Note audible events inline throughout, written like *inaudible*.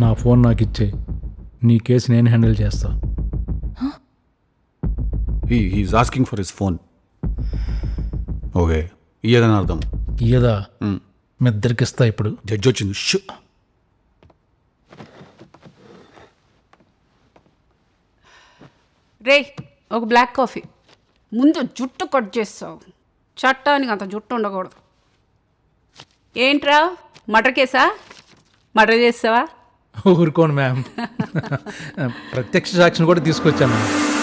నా ఫోన్ నాకు ఇచ్చే. నీ కేసు నేను హ్యాండిల్ చేస్తా. He's asking for his phone okay ఇయ్యదని అర్థం. ఇయ్యదా? మీ ఇద్దరికి ఇస్తా ఇప్పుడు. జడ్జి వచ్చింది. షూ. రే ఒక బ్లాక్ కాఫీ. ముందు జుట్టు కట్ చేస్తావు. చట్టానికి అంత జుట్టు ఉండకూడదు. ఏంట్రా? మటర్ కేసా? మటర్ చేస్తావా? ఊరుకోండి మ్యామ్ *laughs* ప్రత్యక్ష సాక్షిని కూడా తీసుకొచ్చాను.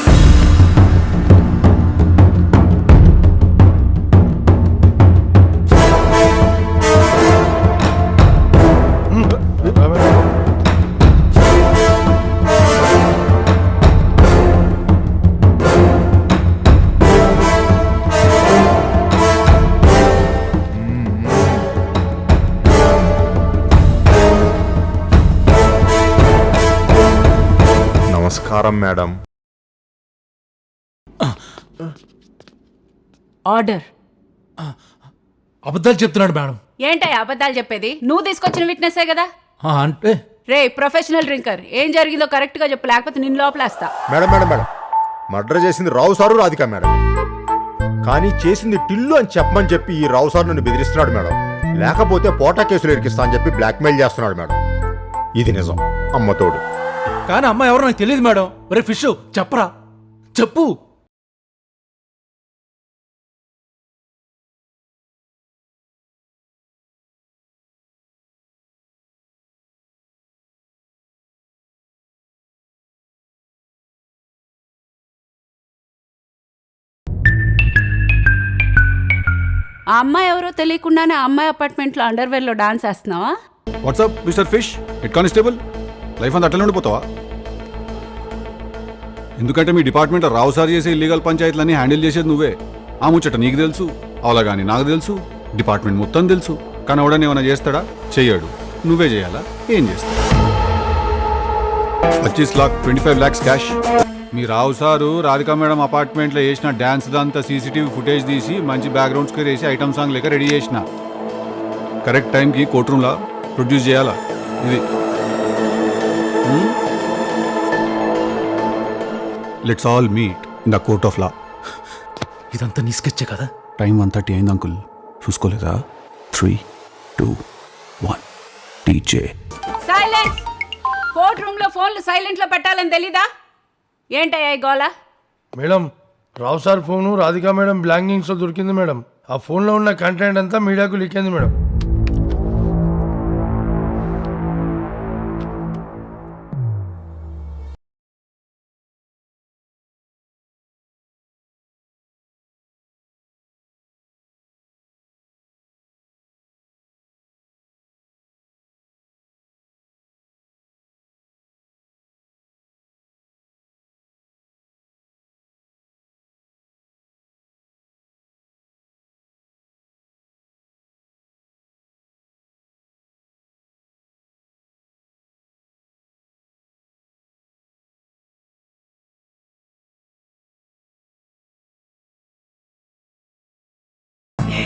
నమస్కారం మేడం. ఆర్డర్. అబద్ధాలు చెప్తున్నాడు మేడం. ఏంటయ్య అబద్ధాలు చెప్పేది? నువ్వు తీసుకొచ్చిన విట్నెస్సే కదా? అంటే? రే ప్రొఫెషనల్ డ్రింకర్ ఏం జరిగిందో కరెక్ట్గా చెప్పు లేకపోతే నిన్ను లోపలేస్తా. Madam madam madam. మర్డర్ చేసింది రావు సారు రాధిక మేడం. కానీ చేసింది టిల్లు అని చెప్పమని చెప్పి ఈ రావు సార్ నన్ను బెదిరిస్తున్నాడు మేడం. లేకపోతే పోటా కేసులు ఇరికిస్తా అని చెప్పి బ్లాక్మెయిల్ చేస్తున్నాడు మేడం. ఇది నిజం. అమ్మతోడు కానీ అమ్మ ఎవరో నాకు తెలియదు మేడం. ఒరే ఫిష్ చెప్పరా? చెప్పు. ఆ అమ్మాయి ఎవరో తెలియకుండానే ఆ అమ్మాయి అపార్ట్మెంట్లో అండర్వేర్లో dance వేస్తున్నావా? What's up Mr fish head constable. Life అంతా అట్లనే ఉండిపోతావా? ఎందుకంటే మీ డిపార్ట్మెంట్ రావు సార్ చేసే ఇల్లీగల్ పంచాయతీలన్నీ హ్యాండిల్ చేసేది నువ్వే. ఆ ముచ్చట నీకు తెలుసు అవలా కానీ నాకు తెలుసు డిపార్ట్మెంట్ మొత్తం తెలుసు. కానీ ఎవడని ఏమైనా చేస్తాడా? చెయ్యాడు. నువ్వే చేయాలా? ఏం చేస్తావు? పచ్చీస్ lakh twenty five lakhs cash మీ రావు సారు రాధికా మేడం అపార్ట్మెంట్లో వేసిన డ్యాన్స్ దంతా సీసీటీవీ ఫుటేజ్ తీసి మంచి బ్యాక్గ్రౌండ్ స్కోర్ వేసి ఐటమ్ సాంగ్ లెక్క రెడీ చేసిన. కరెక్ట్ టైంకి కోర్ట్ రూమ్లా ప్రొడ్యూస్ చేయాలా? ఇది. Let's all meet in the court of law ఇదంతా నీ స్కెచ్చే కదా? టైం వన్ థర్టీ అయింది అంకుల్ చూసుకోలేదా? త్రీ టూ వన్ టీచే సైలెన్స్ కోర్ట్ రూమ్లో ఫోన్లు సైలెంట్లో పెట్టాలని తెలీదా? ఏంటయ్యా ఈ గోల? Madam Rao sir phone Radhika madam బ్లాంకింగ్స్లో దొరికింది మేడం. ఆ ఫోన్లో ఉన్న కంటెంట్ అంతా మీడియాకు లీక్ అయింది మేడం.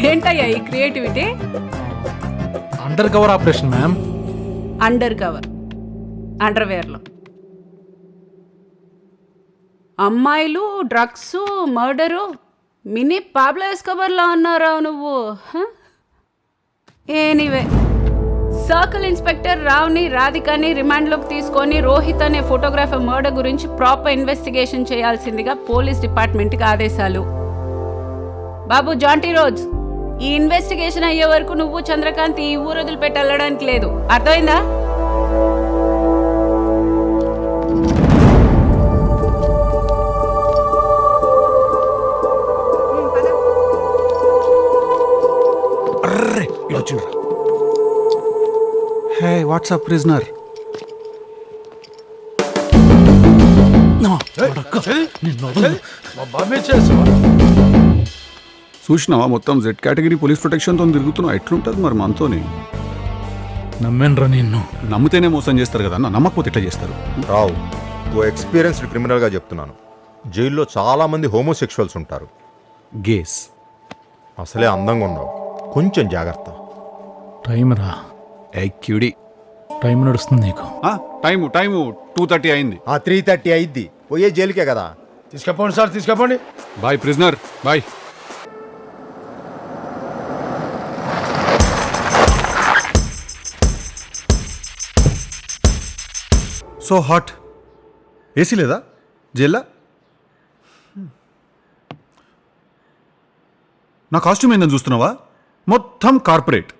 ఏంటయ్యా ఈ creativity? Undercover operation ma'am undercover అండర్వేర్లో అమ్మాయిలు డ్రగ్స్ మర్డరు మినీ పాబ్లో ఎస్కబర్లా ఉన్నారా నువ్వు? ఎనీవే సర్కిల్ ఇన్స్పెక్టర్ రావ్ని రాధికని రిమాండ్లోకి తీసుకొని రోహిత్ అనే ఫోటోగ్రాఫర్ మర్డర్ గురించి ప్రాపర్ ఇన్వెస్టిగేషన్ చేయాల్సిందిగా పోలీస్ డిపార్ట్మెంట్కి ఆదేశాలు. బాబు జాంటీ రోజ్ ఈ ఇన్వెస్టిగేషన్ అయ్యే వరకు నువ్వు చంద్రకాంత్ ఈ ఊరు వదిలిపెట్టి వెళ్ళడానికి లేదు. అర్థమైందా? హే వాట్సాప్ ప్రిజనర్ చేసావా చూసినావా? మొత్తం జెడ్ కేటగిరీ పోలీస్ ప్రొటెక్షన్తో తిరుగుతున్నావు. ఎట్లుంటుంది మరి మనతోని? నమ్మేనరా నిన్ను. నమ్మితేనే మోసం చేస్తారు కదా అన్న. నమ్మకపోతే ఎట్లా చేస్తారు? రావు ఓ ఎక్స్పీరియన్స్డ్ క్రిమినల్గా చెప్తున్నాను. జైల్లో చాలా మంది హోమోసెక్షువల్స్ ఉంటారు. గేస్ అసలే అందంగా ఉన్నావు కొంచెం జాగ్రత్త. టైం రా ఏ క్యూడి. టైం నడుస్తుంది నీకు. ఆ, టైము టైము టూ థర్టీ అయింది. ఆ త్రీ థర్టీ అయిద్ది పోయే జైలుకే కదా. తీసుకపోండి sir తీసుకపోండి. Boy prisoner boy so hot. AC లేదా? జైల్లా నా కాస్ట్యూమ్ ఏందని చూస్తున్నావా? మొత్తం కార్పొరేట్.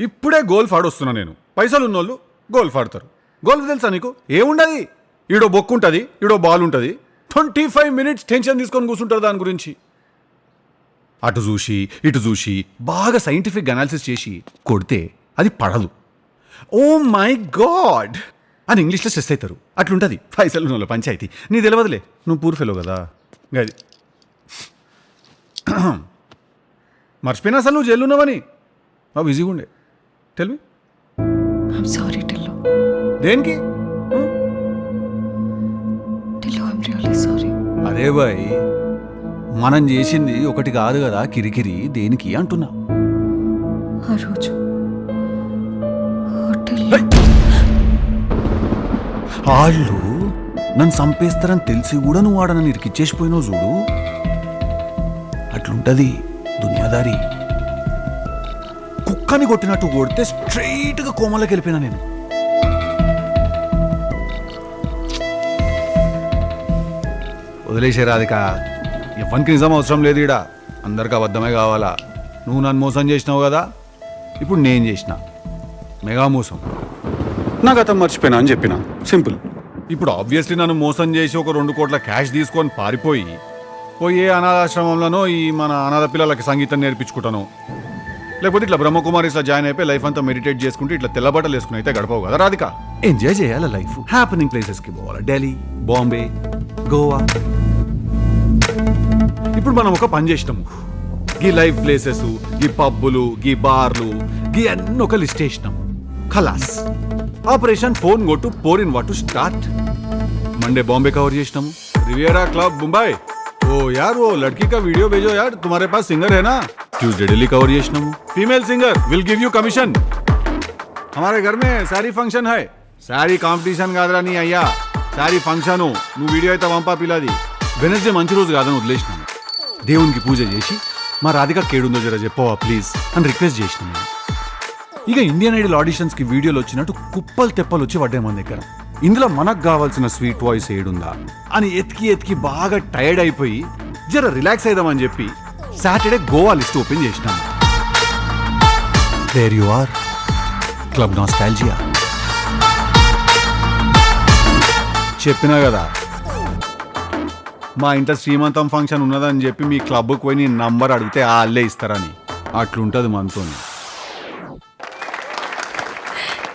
ఇప్పుడే గోల్ఫ్ ఆడొస్తున్నా నేను. పైసలు ఉన్నోళ్ళు గోల్ఫ్ ఆడతారు. గోల్ఫ్ తెలుసా నీకు? ఏముండదు? ఈడో బొక్కు ఉంటుంది ఈడో బాల్ ఉంటుంది ట్వంటీ ఫైవ్ మినిట్స్ టెన్షన్ తీసుకొని కూర్చుంటారు దాని గురించి. అటు చూసి ఇటు చూసి బాగా సైంటిఫిక్ అనాలిసిస్ చేసి కొడితే అది పడదు. ఓ మై గాడ్ అని ఇంగ్లీష్లో స్ట్రెస్ అవుతారు అట్లుంటుంది. పైసలు ఉన్నోళ్ళు పంచాయతీ. నీ తెలియదులే నువ్వు పూర్ ఫెలో కదా. గది. మర్చిపోయినా అసలు నువ్వు జైలు ఉన్నావని మా బిజీగా ఉండే. Sorry, Tillu. దేనికి? sorry. అదే బాయ్ మనం చేసింది ఒకటి కాదు కదా కిరికిరి దేనికి అంటున్నా? ఆ రోజు. వాళ్ళు నన్ను చంపేస్తారని తెలిసి కూడా నువ్వు ఆడ నన్ను ఇరికిచ్చేసిపోయినావు చూడు. అట్లుంటది దునియాదారి. కుక్కని కొట్టినట్టు కొడితే స్ట్రైట్గా కోమలోకి వెళ్ళిపోయినా నేను. వదిలేసే రాధిక ఎవరికి నిజం అవసరం లేదు ఈడ. అందరికి అబద్ధమే కావాలా. నువ్వు నన్ను మోసం చేసినావు కదా. ఇప్పుడు నేను చేసినా. మెగా మోసం నా గతం మర్చిపోయినా అని చెప్పిన. సింపుల్. ఇప్పుడు ఆబ్వియస్లీ నన్ను మోసం చేసి ఒక రెండు కోట్ల క్యాష్ తీసుకొని పారిపోయి పోయే అనాథాశ్రమంలోనో ఈ మన అనాథ పిల్లలకి సంగీతం నేర్పించుకుంటాను. లేకపోతే ఇట్లా బ్రహ్మకుమారి ఇట్లా జాయిన్ అయిపోయి లైఫ్ అంతా మెడిటేట్ చేసుకుంటే ఇట్లా తెల్లబట్టలు వేసుకుని అయితే గడపవు కదా రాధిక? ఎంజాయ్ చేయాలి లైఫ్ హ్యాపెనింగ్ ప్లేసెస్కి పోవాలి? ఢిల్లీ బాంబే గోవా ఇప్పుడు మనం ఒక పని చేసినాము గీ లైవ్ ప్లేసెస్ గీ పబ్బులు గీ బార్లు గీ అన్ని ఒక లిస్ట్ వేసినాము ఖలాస్ ఆపరేషన్ ఫోన్ కొట్టు pour in what start Monday Bombay cover చేసినాము रिवियरा क्लब मुंबई ओ यार वो लड़की का वीडियो भेजो यार तुम्हारे पास सिंगर है ना ट्यूसडे दिल्ली कवर చేసినాము female singer will give you commission हमारे घर में सारी फंक्शन है సారీ కాంపిటీషన్ కాదురా నీ అయ్యా సారీ ఫంక్షన్ నువ్వు వీడియో అయితే వంపా పిల్లది వెనస్డే మంచి రోజు కాదని వదిలేసినాను దేవునికి పూజ చేసి మా రాధిక కేడుందో జర చెప్పవా ప్లీజ్ అని రిక్వెస్ట్ చేసిన నేను ఇక ఇండియన్ ఐడల్ ఆడిషన్స్కి వీడియోలు వచ్చినట్టు కుప్పలు తెప్పలు వచ్చి పడ్డాయి మన దగ్గర. ఇందులో మనకు కావాల్సిన స్వీట్ వాయిస్ ఏడుందా? అని ఎతికి ఎతికి బాగా టైర్డ్ అయిపోయి జర రిలాక్స్ అయిదామని చెప్పి సాటర్డే గోవా లిస్ట్ ఓపెన్ చేసినాను there you are club nostalgia చెప్పినా కదా? మా ఇంట శ్రీమంతం ఫంక్షన్ ఉన్నదని చెప్పి మీ క్లబ్కి పోయి నీ నంబర్ అడిగితే వాళ్ళే ఇస్తారని. అట్లుంటుంది మనతోని.